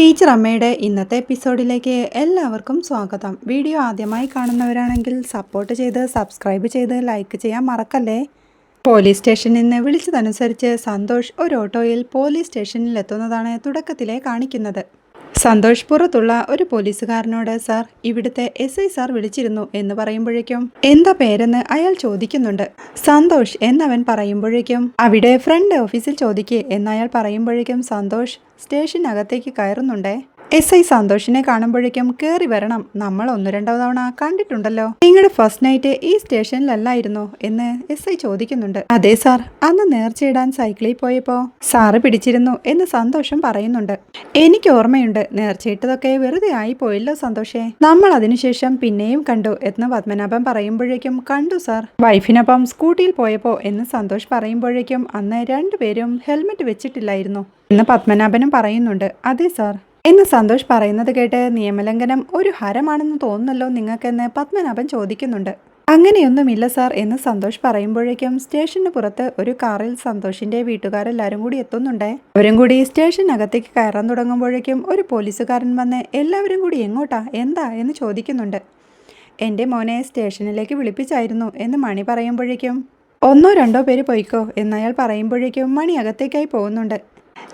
Teacher അമ്മയുടെ ഇന്നത്തെ എപ്പിസോഡിലേക്ക് എല്ലാവർക്കും സ്വാഗതം. വീഡിയോ ആദ്യമായി കാണുന്നവരാണെങ്കിൽ സപ്പോർട്ട് ചെയ്ത് സബ്സ്ക്രൈബ് ചെയ്ത് ലൈക്ക് ചെയ്യാൻ മറക്കല്ലേ? പോലീസ് സ്റ്റേഷനിൽ നിന്ന് വിളിച്ചതനുസരിച്ച് സന്തോഷ് ഒരു ഓട്ടോയിൽ പോലീസ് സ്റ്റേഷനിൽ എത്തുന്നതാണ് തുടക്കത്തിലെ കാണിക്കുന്നത്. സന്തോഷ് പുറത്തുള്ള ഒരു പോലീസുകാരനോട് സാർ ഇവിടുത്തെ എസ് ഐ സാർ വിളിച്ചിരുന്നു എന്ന് പറയുമ്പോഴേക്കും എന്താ പേരെന്ന് അയാൾ ചോദിക്കുന്നുണ്ട്. സന്തോഷ് എന്നവൻ പറയുമ്പോഴേക്കും അവിടെ ഫ്രണ്ട് ഓഫീസിൽ ചോദിക്കേ എന്നയാൾ പറയുമ്പോഴേക്കും സന്തോഷ് സ്റ്റേഷനകത്തേക്ക് കയറുന്നുണ്ടേ. എസ് ഐ സന്തോഷിനെ കാണുമ്പോഴേക്കും കയറി വരണം. നമ്മൾ ഒന്ന് രണ്ടോ തവണ കണ്ടിട്ടുണ്ടല്ലോ. നിങ്ങളുടെ ഫസ്റ്റ് നൈറ്റ് ഈ സ്റ്റേഷനിലല്ലായിരുന്നോ എന്ന് എസ് ഐ ചോദിക്കുന്നുണ്ട്. അതെ സാർ അന്ന് നേർച്ചയിടാൻ സൈക്കിളിൽ പോയപ്പോ സാറ് പിടിച്ചിരുന്നു എന്ന് സന്തോഷം പറയുന്നുണ്ട്. എനിക്ക് ഓർമ്മയുണ്ട് നേർച്ചയിട്ടതൊക്കെ വെറുതെ ആയി പോയില്ലോ സന്തോഷേ. നമ്മൾ അതിനുശേഷം പിന്നെയും കണ്ടു എന്ന് പത്മനാഭൻ പറയുമ്പോഴേക്കും കണ്ടു സാർ. വൈഫിനൊപ്പം സ്കൂട്ടിയിൽ പോയപ്പോ എന്ന് സന്തോഷ് പറയുമ്പോഴേക്കും അന്ന് രണ്ടുപേരും ഹെൽമെറ്റ് വെച്ചിട്ടില്ലായിരുന്നു എന്ന് പത്മനാഭനും പറയുന്നുണ്ട്. അതെ സാർ. എന്ന് സന്തോഷ് പറയുന്നത് കേട്ട് നിയമലംഘനം ഒരു ഹരമാണെന്ന് തോന്നുന്നല്ലോ നിങ്ങൾക്കെന്ന് പത്മനാഭൻ ചോദിക്കുന്നുണ്ട്. അങ്ങനെയൊന്നുമില്ല സാർ എന്ന് സന്തോഷ് പറയുമ്പോഴേക്കും സ്റ്റേഷന് പുറത്ത് ഒരു കാറിൽ സന്തോഷിന്റെ വീട്ടുകാരെല്ലാരും കൂടി എത്തുന്നുണ്ടേ. അവരും കൂടി സ്റ്റേഷനകത്തേക്ക് കയറാൻ തുടങ്ങുമ്പോഴേക്കും ഒരു പോലീസുകാരൻ വന്ന് എല്ലാവരും കൂടി എങ്ങോട്ടാ എന്താ എന്ന് ചോദിക്കുന്നുണ്ട്. എന്റെ മോനെ സ്റ്റേഷനിലേക്ക് വിളിപ്പിച്ചായിരുന്നു എന്ന് മണി പറയുമ്പോഴേക്കും ഒന്നോ രണ്ടോ പേര് പോയിക്കോ എന്നയാൾ പറയുമ്പോഴേക്കും മണി അകത്തേക്കായി പോകുന്നുണ്ട്.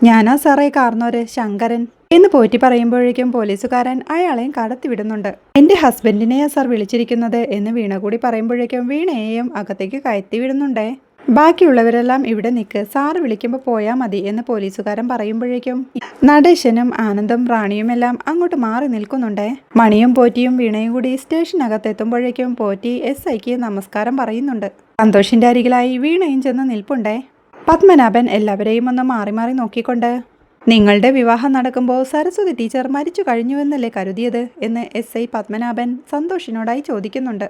ഞാനാ സാറേ കാർന്നോര് ശങ്കരൻ എന്ന് പോറ്റി പറയുമ്പോഴേക്കും പോലീസുകാരൻ അയാളെയും കടത്തിവിടുന്നുണ്ട്. എന്റെ ഹസ്ബൻഡിനെയാ സാർ വിളിച്ചിരിക്കുന്നത് എന്ന് വീണ കൂടി പറയുമ്പോഴേക്കും വീണയെയും അകത്തേക്ക് കയറ്റി വിടുന്നുണ്ടേ ബാക്കിയുള്ളവരെല്ലാം ഇവിടെ നിൽക്ക് സാറ് വിളിക്കുമ്പോൾ പോയാൽ മതി എന്ന് പോലീസുകാരൻ പറയുമ്പോഴേക്കും നടേശനും ആനന്ദും റാണിയും എല്ലാം അങ്ങോട്ട് മാറി നിൽക്കുന്നുണ്ടേ. മണിയും പോറ്റിയും വീണയും കൂടി സ്റ്റേഷനകത്ത് എത്തുമ്പോഴേക്കും പോറ്റി എസ് ഐക്ക് നമസ്കാരം പറയുന്നുണ്ട്. സന്തോഷിന്റെ അരികിലായി വീണയും ചെന്ന് നിൽപ്പുണ്ടേ. പത്മനാഭൻ എല്ലാവരെയും ഒന്ന് മാറി മാറി നോക്കിക്കൊണ്ട് നിങ്ങളുടെ വിവാഹം നടക്കുമ്പോൾ സരസ്വതി ടീച്ചർ മരിച്ചു കഴിഞ്ഞുവെന്നല്ലേ കരുതിയത്? എന്ന് എസ് ഐ പത്മനാഭൻ സന്തോഷിനോടായി ചോദിക്കുന്നുണ്ട്.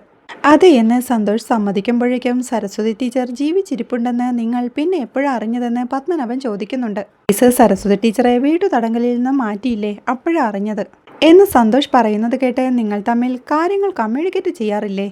അതെ എന്ന് സന്തോഷ് സമ്മതിക്കുമ്പോഴേക്കും സരസ്വതി ടീച്ചർ ജീവിച്ചിരിപ്പുണ്ടെന്ന് നിങ്ങൾ പിന്നെ എപ്പോഴാണ് അറിഞ്ഞതെന്ന് പത്മനാഭൻ ചോദിക്കുന്നുണ്ട്. മിസ് സരസ്വതി ടീച്ചറെ വീട്ടു തടങ്കലിൽ നിന്ന് മാറ്റിയില്ലേ? അപ്പോഴാണ് അറിഞ്ഞത്. എന്ന് സന്തോഷ് പറയുന്നത് കേട്ട് നിങ്ങൾ തമ്മിൽ കാര്യങ്ങൾ കമ്മ്യൂണിക്കേറ്റ് ചെയ്യാറില്ലേ?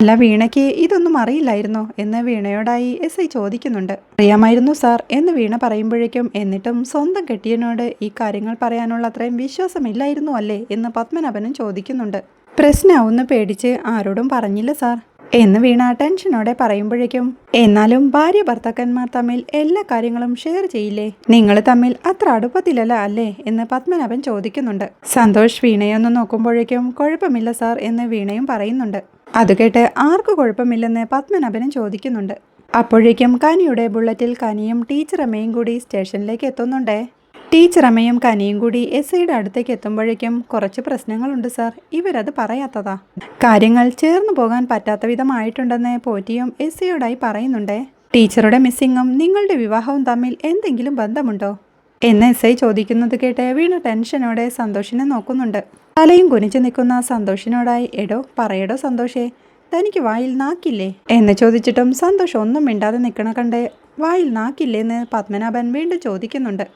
അല്ല വീണയ്ക്ക് ഇതൊന്നും അറിയില്ലായിരുന്നോ? എന്ന് വീണയോടായി എസ് ഐ ചോദിക്കുന്നുണ്ട്. അറിയാമായിരുന്നു സാർ എന്ന് വീണ പറയുമ്പോഴേക്കും എന്നിട്ടും സ്വന്തം കെട്ടിയനോട് ഈ കാര്യങ്ങൾ പറയാനുള്ള അത്രയും വിശ്വാസമില്ലായിരുന്നു അല്ലേ? എന്ന് പത്മനാഭനും ചോദിക്കുന്നുണ്ട്. പ്രശ്നമാവുന്ന പേടിച്ച് ആരോടും പറഞ്ഞില്ല സാർ എന്ന് വീണ ടെൻഷനോടെ പറയുമ്പോഴേക്കും എന്നാലും ഭാര്യ ഭർത്താക്കന്മാർ തമ്മിൽ എല്ലാ കാര്യങ്ങളും ഷെയർ ചെയ്യില്ലേ? നിങ്ങൾ തമ്മിൽ അത്ര അടുപ്പത്തിലല്ല അല്ലേ? എന്ന് പത്മനാഭൻ ചോദിക്കുന്നുണ്ട്. സന്തോഷ് വീണയൊന്ന് നോക്കുമ്പോഴേക്കും കുഴപ്പമില്ല സാർ എന്ന് വീണയും പറയുന്നുണ്ട്. അത് കേട്ട് ആർക്കു കുഴപ്പമില്ലെന്ന് പത്മനാഭനും ചോദിക്കുന്നുണ്ട്. അപ്പോഴേക്കും കനിയുടെ ബുള്ളറ്റിൽ കനിയും ടീച്ചർ അമ്മയും കൂടി സ്റ്റേഷനിലേക്ക് എത്തുന്നുണ്ടേ. ടീച്ചറമ്മയും കനിയും കൂടി എസ് ഐയുടെ അടുത്തേക്ക് എത്തുമ്പോഴേക്കും കുറച്ച് പ്രശ്നങ്ങളുണ്ട് സാർ. ഇവരത് പറയാത്തതാ. കാര്യങ്ങൾ ചേർന്നു പോകാൻ പറ്റാത്ത വിധമായിട്ടുണ്ടെന്ന് പോറ്റിയും എസ് ഐയോടായി പറയുന്നുണ്ടേ. ടീച്ചറുടെ മിസ്സിങ്ങും നിങ്ങളുടെ വിവാഹവും തമ്മിൽ എന്തെങ്കിലും ബന്ധമുണ്ടോ? എന്ന് എസ് ഐ ചോദിക്കുന്നത് കേട്ട് വീണ ടെൻഷനോടെ സന്തോഷിനെ നോക്കുന്നുണ്ട്. തലയും കുനിച്ചു നിൽക്കുന്ന സന്തോഷിനോടായി എടോ പറയടോ സന്തോഷേ തനിക്ക് വായിൽ നാക്കില്ലേ? എന്ന് ചോദിച്ചിട്ടും സന്തോഷം ഒന്നും മിണ്ടാതെ നിൽക്കണ കണ്ടേ വായിൽ നാക്കില്ലേ എന്ന് പത്മനാഭൻ വീണ്ടും ചോദിക്കുന്നുണ്ട്.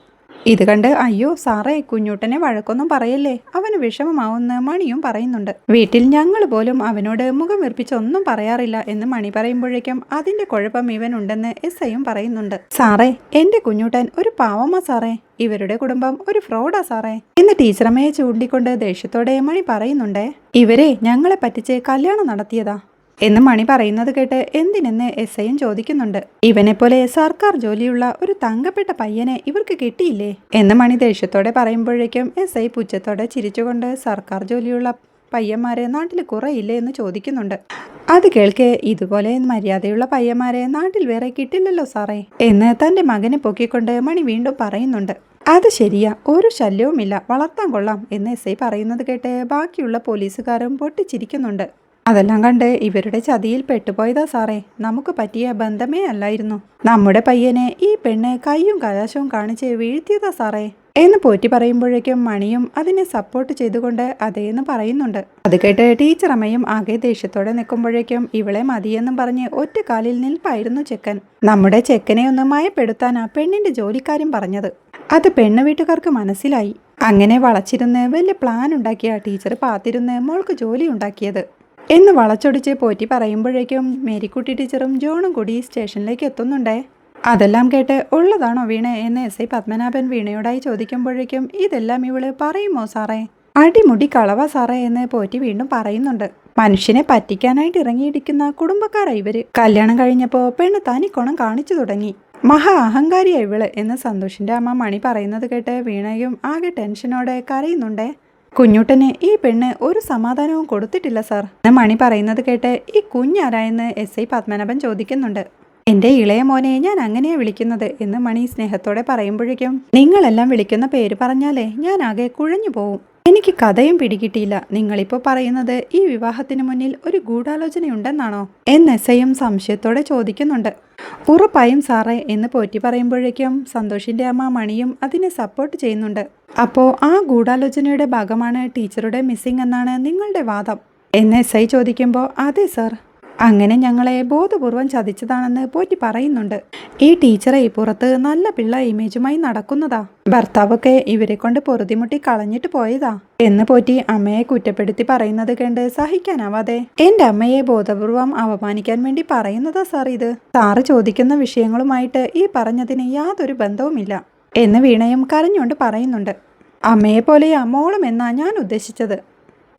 ഇത് കണ്ട് അയ്യോ സാറേ കുഞ്ഞൂട്ടനെ വഴക്കൊന്നും പറയല്ലേ? അവന് വിഷമമാവുന്ന മണിയും പറയുന്നുണ്ട്. വീട്ടിൽ ഞങ്ങൾ പോലും അവനോട് മുഖം വീർപ്പിച്ച് ഒന്നും പറയാറില്ല എന്ന് മണി പറയുമ്പോഴേക്കും അതിന്റെ കുഴപ്പം ഇവനുണ്ടെന്ന് എസ് ഐയും പറയുന്നുണ്ട്. സാറേ എന്റെ കുഞ്ഞൂട്ടൻ ഒരു പാവമാ സാറേ. ഇവരുടെ കുടുംബം ഒരു ഫ്രോഡാ സാറേ. എന്ന് ടീച്ചറമ്മയെ ചൂണ്ടിക്കൊണ്ട് ദേഷ്യത്തോടെ മണി പറയുന്നുണ്ടേ. ഇവരെ ഞങ്ങളെ പറ്റിച്ച് കല്യാണം നടത്തിയതാ. എന്ന് മണി പറയുന്നത് കേട്ട് എന്തിനെന്ന് എസ് ഐയും ചോദിക്കുന്നുണ്ട്. പോലെ സർക്കാർ ജോലിയുള്ള ഒരു തങ്കപ്പെട്ട പയ്യനെ ഇവർക്ക് കിട്ടിയില്ലേ? എന്ന് മണി ദേഷ്യത്തോടെ പറയുമ്പോഴേക്കും എസ് ഐ പുച്ഛത്തോടെ ചിരിച്ചുകൊണ്ട് സർക്കാർ ജോലിയുള്ള പയ്യന്മാരെ നാട്ടിൽ കുറയില്ലേ എന്ന് ചോദിക്കുന്നുണ്ട്. അത് കേൾക്കെ ഇതുപോലെ മര്യാദയുള്ള പയ്യന്മാരെ നാട്ടിൽ വേറെ കിട്ടില്ലല്ലോ സാറേ എന്ന് തന്റെ മകനെ പൊക്കിക്കൊണ്ട് മണി വീണ്ടും പറയുന്നുണ്ട്. അത് ശരിയാ ഒരു ശല്യവുമില്ല വളർത്താൻ കൊള്ളാം എന്ന് എസ് ഐ പറയുന്നത് കേട്ട് ബാക്കിയുള്ള പോലീസുകാരും പൊട്ടിച്ചിരിക്കുന്നുണ്ട്. അതെല്ലാം കണ്ട് ഇവരുടെ ചതിയിൽ പെട്ടുപോയതാ സാറേ. നമുക്ക് പറ്റിയ ബന്ധമേ അല്ലായിരുന്നു. നമ്മുടെ പയ്യനെ ഈ പെണ്ണ് കയ്യും കലാശവും കാണിച്ച് വീഴ്ത്തിയതാ സാറേ. എന്ന് പോറ്റി പറയുമ്പോഴേക്കും മണിയും അതിനെ സപ്പോർട്ട് ചെയ്തുകൊണ്ട് അതേന്ന് പറയുന്നുണ്ട്. അത് കേട്ട് ടീച്ചർ അമ്മയും ആകെ ദേഷ്യത്തോടെ നിൽക്കുമ്പോഴേക്കും ഇവളെ മതിയെന്നും പറഞ്ഞ് ഒറ്റ കാലിൽ നിൽപ്പായിരുന്നു ചെക്കൻ. നമ്മുടെ ചെക്കനെ ഒന്ന് മയപ്പെടുത്താനാ പെണ്ണിന്റെ ജോലിക്കാരും പറഞ്ഞത്. അത് പെണ്ണ് വീട്ടുകാർക്ക് മനസ്സിലായി. അങ്ങനെ വളച്ചിരുന്ന് വലിയ പ്ലാൻ ഉണ്ടാക്കിയ ടീച്ചർ പാത്തിരുന്ന് മോൾക്ക് ജോലി ഉണ്ടാക്കിയത്. എന്ന് വളച്ചൊടിച്ച് പോറ്റി പറയുമ്പോഴേക്കും മേരിക്കുട്ടി ടീച്ചറും ജോണും കൂടി സ്റ്റേഷനിലേക്ക് എത്തുന്നുണ്ടേ. അതെല്ലാം കേട്ട് ഉള്ളതാണോ വീണ എന്ന് എസ് ഐ പത്മനാഭൻ വീണയോടായി ചോദിക്കുമ്പോഴേക്കും ഇതെല്ലാം ഇവൾ പറയുമോ സാറേ? അടിമുടി കളവ സാറേ എന്ന് പോറ്റി വീണ്ടും പറയുന്നുണ്ട്. മനുഷ്യനെ പറ്റിക്കാനായിട്ട് ഇറങ്ങിയിരിക്കുന്ന കുടുംബക്കാരാ ഇവർ. കല്യാണം കഴിഞ്ഞപ്പോ പെണ്ണ് തനിക്കോണം കാണിച്ചു തുടങ്ങി. മഹാ അഹങ്കാരിയാ ഇവൾ എന്ന് സന്തോഷിന്റെ അമ്മ മണി പറയുന്നത് കേട്ട് വീണയും ആകെ ടെൻഷനോടെ കരയുന്നുണ്ടേ. കുഞ്ഞുട്ടന് ഈ പെണ്ണ് ഒരു സമാധാനവും കൊടുത്തിട്ടില്ല സാർ. മണി പറയുന്നത് കേട്ട് ഈ കുഞ്ഞാരായെന്ന് എസ് ഐ പത്മനാഭൻ ചോദിക്കുന്നുണ്ട്. എന്റെ ഇളയ മോനെ ഞാൻ അങ്ങനെയാ വിളിക്കുന്നത് എന്ന് മണി സ്നേഹത്തോടെ പറയുമ്പോഴേക്കും നിങ്ങളെല്ലാം വിളിക്കുന്ന പേര് പറഞ്ഞാലേ ഞാൻ ആകെ കുഴഞ്ഞു പോവും. എനിക്ക് കഥയും പിടികിട്ടിയില്ല. നിങ്ങളിപ്പോൾ പറയുന്നത് ഈ വിവാഹത്തിന് മുന്നിൽ ഒരു ഗൂഢാലോചനയുണ്ടെന്നാണോ? എന്ന് എസ് ഐയും സംശയത്തോടെ ചോദിക്കുന്നുണ്ട്. ഉറപ്പായും സാറേ എന്ന് പോറ്റി പറയുമ്പോഴേക്കും സന്തോഷിന്റെ അമ്മ മണിയും അതിനെ സപ്പോർട്ട് ചെയ്യുന്നുണ്ട്. അപ്പോ ആ ഗൂഢാലോചനയുടെ ഭാഗമാണ് ടീച്ചറുടെ മിസ്സിംഗ് എന്നാണ് നിങ്ങളുടെ വാദം. എന്ന് എസ് ഐ ചോദിക്കുമ്പോൾ അതെ സാർ അങ്ങനെ ഞങ്ങളെ ബോധപൂർവം ചതിച്ചതാണെന്ന് പോറ്റി പറയുന്നുണ്ട്. ഈ ടീച്ചറെ പുറത്ത് നല്ല പിള്ള ഇമേജുമായി നടക്കുന്നതാ. ഭർത്താവൊക്കെ ഇവരെ കൊണ്ട് പൊറുതിമുട്ടി കളഞ്ഞിട്ട് പോയതാ. എന്ന് പോറ്റി അമ്മയെ കുറ്റപ്പെടുത്തി പറയുന്നത് കണ്ട് സഹിക്കാനാവാതെ. എന്റെ അമ്മയെ ബോധപൂർവം അപമാനിക്കാൻ വേണ്ടി പറയുന്നതാ സാർ ഇത്. സാറ് ചോദിക്കുന്ന വിഷയങ്ങളുമായിട്ട് ഈ പറഞ്ഞതിന് യാതൊരു ബന്ധവുമില്ല എന്ന് വീണയും കരഞ്ഞുകൊണ്ട് പറയുന്നുണ്ട്. അമ്മയെ പോലെയാ മോളും എന്നാ ഞാൻ ഉദ്ദേശിച്ചത്.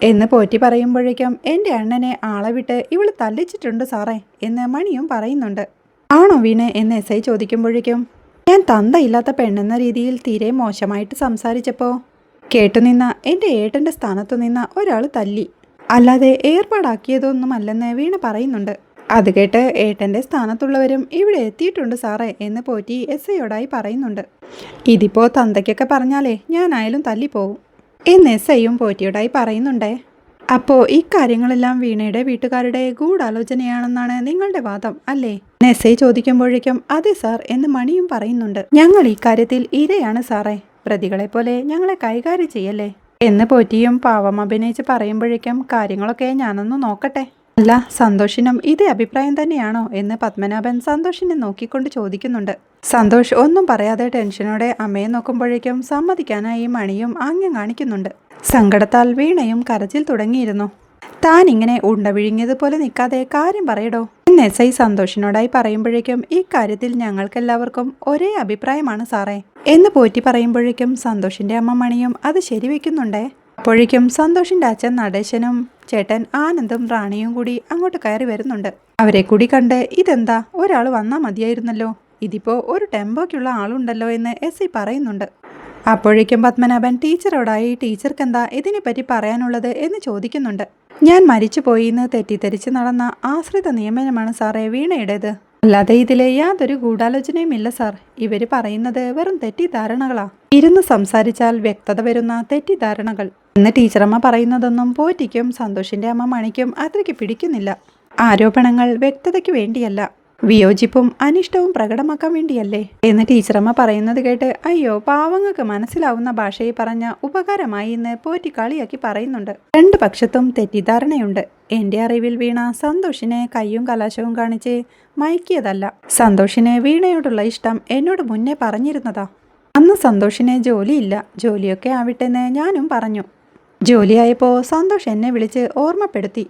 എന്ന് പോറ്റി പറയുമ്പോഴേക്കും എന്റെ അണ്ണനെ ആളെ വിട്ട് ഇവൾ തല്ലിച്ചിട്ടുണ്ട് സാറേ എന്ന് മണിയും പറയുന്നുണ്ട്. ആണോ വീണ് എന്ന് എസ് ഐ ചോദിക്കുമ്പോഴേക്കും ഞാൻ തന്തയില്ലാത്ത പെണ്ണെന്ന രീതിയിൽ തീരെ മോശമായിട്ട് സംസാരിച്ചപ്പോൾ കേട്ടുനിന്ന എന്റെ ഏട്ടന്റെ സ്ഥാനത്തു നിന്ന ഒരാൾ തല്ലി. അല്ലാതെ ഏർപ്പാടാക്കിയതൊന്നുമല്ലെന്ന് വീണ പറയുന്നുണ്ട്. അത് കേട്ട് ഏട്ടന്റെ സ്ഥാനത്തുള്ളവരും ഇവിടെ എത്തിയിട്ടുണ്ട് സാറേ എന്ന് പോറ്റി എസ് ഐയോടായി പറയുന്നുണ്ട്. ഇതിപ്പോൾ തന്തയ്ക്കൊക്കെ പറഞ്ഞാലേ ഞാനായാലും തല്ലിപ്പോവും. എന്ന് എസ് ഐയും പോറ്റിയോടായി പറയുന്നുണ്ടേ. ഈ കാര്യങ്ങളെല്ലാം വീണയുടെ വീട്ടുകാരുടെ ഗൂഢാലോചനയാണെന്നാണ് നിങ്ങളുടെ വാദം അല്ലേ? നെസ്സൈ ചോദിക്കുമ്പോഴേക്കും അതെ സാർ എന്ന് മണിയും പറയുന്നുണ്ട്. ഞങ്ങൾ ഈ കാര്യത്തിൽ ഇരയാണ് സാറേ. പ്രതികളെ പോലെ ഞങ്ങളെ കൈകാര്യം ചെയ്യല്ലേ? എന്ന് പോറ്റിയും പാവം അഭിനയിച്ച് പറയുമ്പോഴേക്കും കാര്യങ്ങളൊക്കെ ഞാനൊന്ന് നോക്കട്ടെ. അല്ല സന്തോഷിനും ഇതേ അഭിപ്രായം തന്നെയാണോ എന്ന് പത്മനാഭൻ സന്തോഷിനെ നോക്കിക്കൊണ്ട് ചോദിക്കുന്നുണ്ട്. സന്തോഷ് ഒന്നും പറയാതെ ടെൻഷനോടെ അമ്മയെ നോക്കുമ്പോഴേക്കും സമ്മതിക്കാനായി മണിയും ആംഗ്യം കാണിക്കുന്നുണ്ട്. സങ്കടത്താൽ വീണയും കരച്ചിൽ തുടങ്ങിയിരുന്നു. താൻ ഇങ്ങനെ ഉണ്ട വിഴുങ്ങിയതുപോലെ നിൽക്കാതെ കാര്യം പറയടോ. എന്ന് എസ് ഐ സന്തോഷിനോടായി പറയുമ്പോഴേക്കും ഈ കാര്യത്തിൽ ഞങ്ങൾക്കെല്ലാവർക്കും ഒരേ അഭിപ്രായമാണ് സാറേ. എന്ന് പോറ്റി പറയുമ്പോഴേക്കും സന്തോഷിന്റെ അമ്മ മണിയും അത് ശരിവെക്കുന്നുണ്ടേ? അപ്പോഴേക്കും സന്തോഷിന്റെ അച്ഛൻ നടേശനും ചേട്ടൻ ആനന്ദും റാണിയും കൂടി അങ്ങോട്ട് കയറി വരുന്നുണ്ട്. അവരെ കൂടി കണ്ട് ഇതെന്താ? ഒരാൾ വന്നാൽ മതിയായിരുന്നല്ലോ. ഇതിപ്പോ ഒരു ടെമ്പോക്കുള്ള ആളുണ്ടല്ലോ എന്ന് എസ് ഐ പറയുന്നുണ്ട്. അപ്പോഴേക്കും പത്മനാഭൻ ടീച്ചറോടായി ടീച്ചർക്ക് എന്താ ഇതിനെപ്പറ്റി പറയാനുള്ളത്? എന്ന് ചോദിക്കുന്നുണ്ട്. ഞാൻ മരിച്ചുപോയി എന്ന് തെറ്റിദ്ധരിച്ച് നടന്ന ആശ്രിത നിയമനമാണ് സാറേ വീണയുടേത്. അല്ലാതെ ഇതിലെ യാതൊരു ഗൂഢാലോചനയും ഇല്ല സാർ. ഇവർ പറയുന്നത് വെറും തെറ്റിദ്ധാരണകളാണ് ഇരുന്ന് സംസാരിച്ചാൽ വ്യക്തത വരുന്ന തെറ്റിദ്ധാരണകൾ. ഇന്ന് ടീച്ചറമ്മ പറയുന്നതൊന്നും പോറ്റിക്കും സന്തോഷിന്റെ അമ്മ മണിക്കും അത്രയ്ക്ക് പിടിക്കുന്നില്ല. ആരോപണങ്ങൾ വ്യക്തതയ്ക്ക് വേണ്ടിയല്ല. വിയോജിപ്പും അനിഷ്ടവും പ്രകടമാക്കാൻ വേണ്ടിയല്ലേ? എന്ന് ടീച്ചറമ്മ പറയുന്നത് കേട്ട് അയ്യോ പാവങ്ങൾക്ക് മനസ്സിലാവുന്ന ഭാഷയിൽ പറഞ്ഞ ഉപകാരമായി എന്ന് പോറ്റി കളിയാക്കി പറയുന്നുണ്ട്. രണ്ടു പക്ഷത്തും തെറ്റിദ്ധാരണയുണ്ട്. എന്റെ അറിവിൽ വീണ സന്തോഷിനെ കയ്യും കലാശവും കാണിച്ച് മയക്കിയതല്ല. സന്തോഷിന് വീണയോടുള്ള ഇഷ്ടം എന്നോട് മുന്നേ പറഞ്ഞിരുന്നതാ. അന്ന് സന്തോഷിന് ജോലിയില്ല. ജോലിയൊക്കെ ആവിട്ടെന്ന് ഞാനും പറഞ്ഞു. ജോലിയായപ്പോൾ സന്തോഷ് എന്നെ വിളിച്ച് ഓർമ്മപ്പെടുത്തി.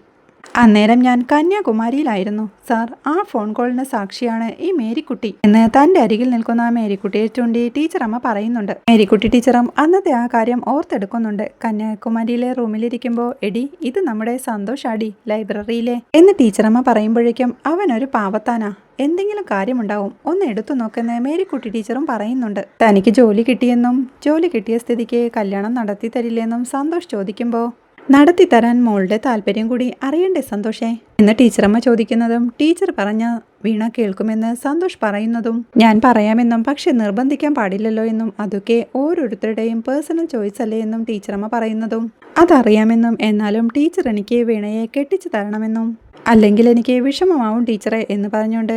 അന്നേരം ഞാൻ കന്യാകുമാരിയിലായിരുന്നു. സാർ ആ ഫോൺ കോളിന് സാക്ഷിയാണ് ഈ മേരിക്കുട്ടി. എന്ന് തന്റെ അരികിൽ നിൽക്കുന്ന മേരിക്കുട്ടിയെ ചൂണ്ടി ടീച്ചറമ്മ പറയുന്നുണ്ട്. മേരിക്കുട്ടി ടീച്ചറും അന്നത്തെ ആ കാര്യം ഓർത്തെടുക്കുന്നുണ്ട്. കന്യാകുമാരിയിലെ റൂമിലിരിക്കുമ്പോൾ എടി ഇത് നമ്മുടെ സന്തോഷാടി ലൈബ്രറിയിലെ. എന്ന് ടീച്ചറമ്മ പറയുമ്പോഴേക്കും അവനൊരു പാവത്താനാ. എന്തെങ്കിലും കാര്യമുണ്ടാവും ഒന്ന് എടുത്തു നോക്കുന്ന മേരിക്കുട്ടി ടീച്ചറും പറയുന്നുണ്ട്. തനിക്ക് ജോലി കിട്ടിയെന്നും ജോലി കിട്ടിയ സ്ഥിതിക്ക് കല്യാണം നടത്തി തരില്ലെന്നും സന്തോഷ് ചോദിക്കുമ്പോൾ നടത്തി തരാൻ മോളുടെ താല്പര്യം കൂടി അറിയണ്ടേ സന്തോഷേ? എന്ന് ടീച്ചറമ്മ ചോദിക്കുന്നതും ടീച്ചർ പറഞ്ഞ വീണ കേൾക്കുമെന്ന് സന്തോഷ് പറയുന്നതും ഞാൻ പറയാമെന്നും പക്ഷെ നിർബന്ധിക്കാൻ പാടില്ലല്ലോ എന്നും അതൊക്കെ ഓരോരുത്തരുടെയും പേഴ്സണൽ ചോയ്സ് അല്ലേ എന്നും ടീച്ചറമ്മ പറയുന്നതും അതറിയാമെന്നും എന്നാലും ടീച്ചർ എനിക്ക് വീണയെ കെട്ടിച്ചു തരണമെന്നും അല്ലെങ്കിൽ എനിക്ക് വിഷമമാവും ടീച്ചറെ എന്ന് പറഞ്ഞുകൊണ്ട്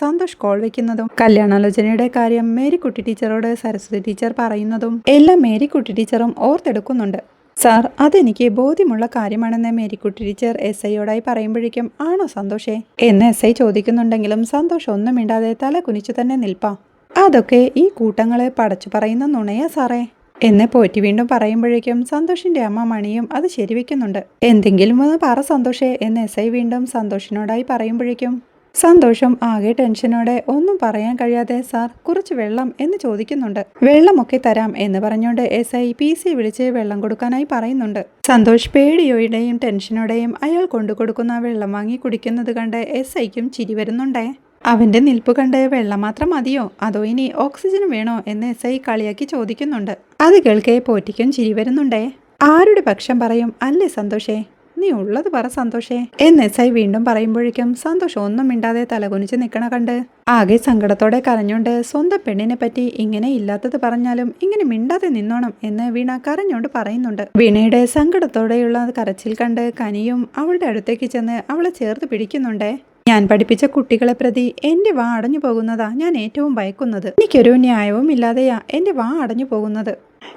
സന്തോഷ് കോൾ വെക്കുന്നതും കല്യാണാലോചനയുടെ കാര്യം മേരിക്കുട്ടി ടീച്ചറോട് സരസ്വതി ടീച്ചർ പറയുന്നതും എല്ലാം മേരിക്കുട്ടി ടീച്ചറും ഓർത്തെടുക്കുന്നുണ്ട്. സാർ അതെനിക്ക് ബോധ്യമുള്ള കാര്യമാണെന്ന് മേരിക്കുട്ടി ടീച്ചർ എസ് ഐയോടായി പറയുമ്പോഴേക്കും ആണോ സന്തോഷേ? എന്ന് എസ് ഐ ചോദിക്കുന്നുണ്ടെങ്കിലും സന്തോഷം ഒന്നും മിണ്ടാതെ തല കുനിച്ചു തന്നെ നിൽപ്പാ. അതൊക്കെ ഈ കൂട്ടങ്ങളെ പടച്ചു പറയുന്ന നുണയാ സാറേ. എന്ന് പോറ്റി വീണ്ടും പറയുമ്പോഴേക്കും സന്തോഷിന്റെ അമ്മ മണിയും അത് ശരിവെക്കുന്നുണ്ട്. എന്തെങ്കിലും ഒന്ന് പറ സന്തോഷേ എന്ന് എസ് ഐ വീണ്ടും സന്തോഷിനോടായി പറയുമ്പോഴേക്കും സന്തോഷം ആകെ ടെൻഷനോടെ ഒന്നും പറയാൻ കഴിയാതെ സാർ കുറച്ച് വെള്ളം എന്ന് ചോദിക്കുന്നുണ്ട്. വെള്ളമൊക്കെ തരാം എന്ന് പറഞ്ഞുകൊണ്ട് എസ് ഐ പി സി വിളിച്ച് വെള്ളം കൊടുക്കാനായി പറയുന്നുണ്ട്. സന്തോഷ് പേടിയോടെയും ടെൻഷനോടെയും അയാൾ കൊണ്ടു കൊടുക്കുന്ന വെള്ളം വാങ്ങി കുടിക്കുന്നത് കണ്ട് എസ് ഐക്കും ചിരി വരുന്നുണ്ടേ. അവന്റെ നിൽപ്പ് കണ്ട് വെള്ളം മാത്രം മതിയോ? അതോ ഇനി ഓക്സിജൻ വേണോ? എന്ന് എസ് ഐ കളിയാക്കി ചോദിക്കുന്നുണ്ട്. അത് കേൾക്കേ പോറ്റിക്കും ചിരി വരുന്നുണ്ടേ. ആരുടെ പക്ഷം പറയും? അല്ലേ സന്തോഷേ? നീ ഉള്ളത് പറ സന്തോഷേ. എന്ന് എസ് ഐ വീണ്ടും പറയുമ്പോഴേക്കും സന്തോഷം ഒന്നും മിണ്ടാതെ തലകുനിച്ച് നിൽക്കണ കണ്ട് ആകെ സങ്കടത്തോടെ കരഞ്ഞോണ്ട് സ്വന്തം പെണ്ണിനെ പറ്റി ഇങ്ങനെ ഇല്ലാത്തത് പറഞ്ഞാലും ഇങ്ങനെ മിണ്ടാതെ നിന്നോണം എന്ന് വീണ കരഞ്ഞോണ്ട് പറയുന്നുണ്ട്. വീണയുടെ സങ്കടത്തോടെയുള്ള കരച്ചിൽ കണ്ട് കനിയും അവളുടെ അടുത്തേക്ക് ചെന്ന് അവളെ ചേർത്ത് പിടിക്കുന്നുണ്ടേ. ഞാൻ പഠിപ്പിച്ച കുട്ടികളെ പ്രതി എന്റെ വാ അടഞ്ഞു പോകുന്നതാ ഞാൻ ഏറ്റവും ഭയക്കുന്നത്. എനിക്കൊരു ന്യായവും ഇല്ലാതെയാ എന്റെ വാ അടഞ്ഞു പോകുന്നത്.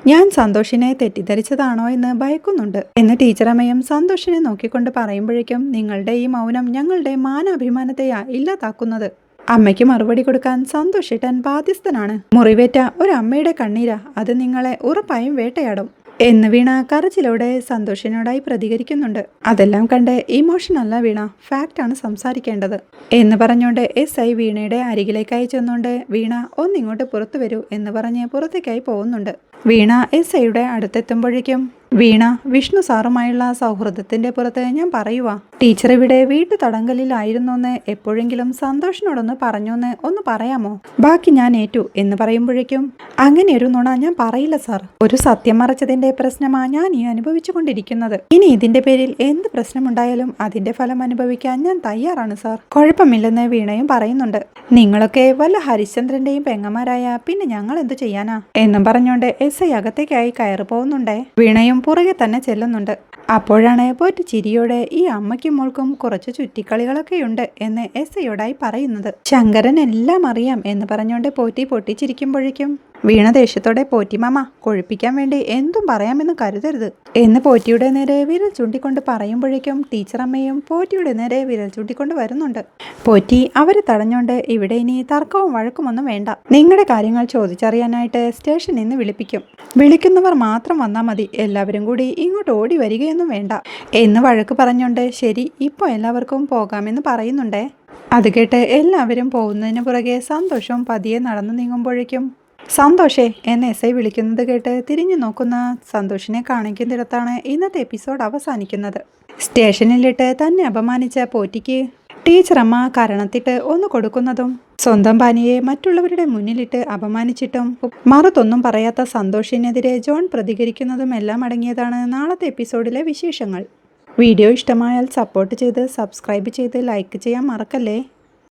ഞാൻ സന്തോഷിനെ തെറ്റിദ്ധരിച്ചതാണോ എന്ന് ഭയക്കുന്നുണ്ട്. എന്ന് ടീച്ചറമ്മയും സന്തോഷിനെ നോക്കിക്കൊണ്ട് പറയുമ്പോഴേക്കും നിങ്ങളുടെ ഈ മൗനം ഞങ്ങളുടെ മാനാഭിമാനത്തെയാ ഇല്ലാതാക്കുന്നത്. അമ്മയ്ക്ക് മറുപടി കൊടുക്കാൻ സന്തോഷിട്ടൻ ബാധ്യസ്ഥനാണ്. മുറിവേറ്റ ഒരു അമ്മയുടെ കണ്ണീരാ അത് നിങ്ങളെ ഉറപ്പായും വേട്ടയാടും. എന്ന് വീണ കരച്ചിലൂടെ സന്തോഷിനോടായി പ്രതികരിക്കുന്നുണ്ട്. അതെല്ലാം കണ്ട് ഇമോഷൻ അല്ല വീണ ഫാക്റ്റാണ് സംസാരിക്കേണ്ടത്. എന്ന് പറഞ്ഞുകൊണ്ട് എസ് ഐ വീണയുടെ അരികിലേക്കായി ചെന്നുകൊണ്ട് വീണ ഒന്നിങ്ങോട്ട് പുറത്തു വരൂ എന്ന് പറഞ്ഞ് പുറത്തേക്കായി പോകുന്നുണ്ട്. വീണ എസ് ഐയുടെ അടുത്തെത്തുമ്പോഴേക്കും വീണ വിഷ്ണു സാറുമായുള്ള സൗഹൃദത്തിന്റെ പുറത്ത് ഞാൻ പറയുവാ ടീച്ചർ ഇവിടെ വീട്ടു തടങ്കലിലായിരുന്നോന്ന് എപ്പോഴെങ്കിലും സന്തോഷിനോടൊന്ന് പറഞ്ഞോന്ന് ഒന്ന് പറയാമോ? ബാക്കി ഞാൻ ഏറ്റു എന്ന് പറയുമ്പോഴേക്കും അങ്ങനെ ഒരു നുണ ഞാൻ പറയില്ല സാർ. ഒരു സത്യം മറച്ചതിന്റെ പ്രശ്നമാ ഞാൻ ഈ അനുഭവിച്ചു കൊണ്ടിരിക്കുന്നത് ഇനി ഇതിന്റെ പേരിൽ എന്ത് പ്രശ്നമുണ്ടായാലും അതിന്റെ ഫലം അനുഭവിക്കാൻ ഞാൻ തയ്യാറാണ് സാർ. കുഴപ്പമില്ലെന്ന് വീണയും പറയുന്നുണ്ട്. നിങ്ങളൊക്കെ വല്ല ഹരിശ്ചന്ദ്രന്റെയും പെങ്ങന്മാരായ പിന്നെ ഞങ്ങൾ എന്തു ചെയ്യാനാ? എന്നും പറഞ്ഞുകൊണ്ട് എസ് ഐ അകത്തേക്കായി കയറി പോകുന്നുണ്ടേ വീണയും പുറകെ തന്നെ ചെല്ലുന്നുണ്ട്. അപ്പോഴാണ് പോറ്റ് ചിരിയോടെ ഈ അമ്മയ്ക്കും മോൾക്കും കുറച്ച് ചുറ്റിക്കളികളൊക്കെയുണ്ട് എന്ന് എസ് ഐയോടായി പറയുന്നത്. ശങ്കരൻ എല്ലാം അറിയാം എന്ന് പറഞ്ഞുകൊണ്ട് പോറ്റി പൊട്ടിച്ചിരിക്കുമ്പോഴേക്കും വീണ ദേഷ്യത്തോടെ പോറ്റിമാമ കൊഴിപ്പിക്കാൻ വേണ്ടി എന്തും പറയാമെന്ന് കരുതരുത് എന്ന് പോറ്റിയുടെ നേരെ വിരൽ ചൂണ്ടിക്കൊണ്ട് പറയുമ്പോഴേക്കും ടീച്ചറമ്മയും പോറ്റിയുടെ നേരെ വിരൽ ചൂണ്ടിക്കൊണ്ട് വരുന്നുണ്ട്. പോറ്റി അവരെ തടഞ്ഞുകൊണ്ട് ഇവിടെ ഇനി തർക്കവും വഴക്കുമൊന്നും വേണ്ട. നിങ്ങളുടെ കാര്യങ്ങൾ ചോദിച്ചറിയാനായിട്ട് സ്റ്റേഷനിൽ നിന്ന് വിളിപ്പിക്കും. വിളിക്കുന്നവർ മാത്രം വന്നാൽ മതി. എല്ലാവരും കൂടി ഇങ്ങോട്ട് ഓടി വരികയൊന്നും വേണ്ട എന്ന് വഴക്ക് പറഞ്ഞുകൊണ്ട് ശരി ഇപ്പോൾ എല്ലാവർക്കും പോകാമെന്ന് പറയുന്നുണ്ടേ? അത് കേട്ട് എല്ലാവരും പോകുന്നതിന് പുറകെ സന്തോഷവും പതിയെ നടന്നു നീങ്ങുമ്പോഴേക്കും സന്തോഷേ എന്നെ എസ് ഐ വിളിക്കുന്നത് കേട്ട് തിരിഞ്ഞു നോക്കുന്ന സന്തോഷിനെ കാണിക്കുന്നിടത്താണ് ഇന്നത്തെ എപ്പിസോഡ് അവസാനിക്കുന്നത്. സ്റ്റേഷനിലിട്ട് തന്നെ അപമാനിച്ച പോറ്റിക്ക് ടീച്ചറമ്മ കരണത്തിട്ട് ഒന്ന് കൊടുക്കുന്നതും സ്വന്തം പാനിയെ മറ്റുള്ളവരുടെ മുന്നിലിട്ട് അപമാനിച്ചിട്ടും മറുതൊന്നും പറയാത്ത സന്തോഷിനെതിരെ ജോൺ പ്രതികരിക്കുന്നതും എല്ലാം അടങ്ങിയതാണ് നാളത്തെ എപ്പിസോഡിലെ വിശേഷങ്ങൾ. വീഡിയോ ഇഷ്ടമായാൽ സപ്പോർട്ട് ചെയ്ത് സബ്സ്ക്രൈബ് ചെയ്ത് ലൈക്ക് ചെയ്യാൻ മറക്കല്ലേ?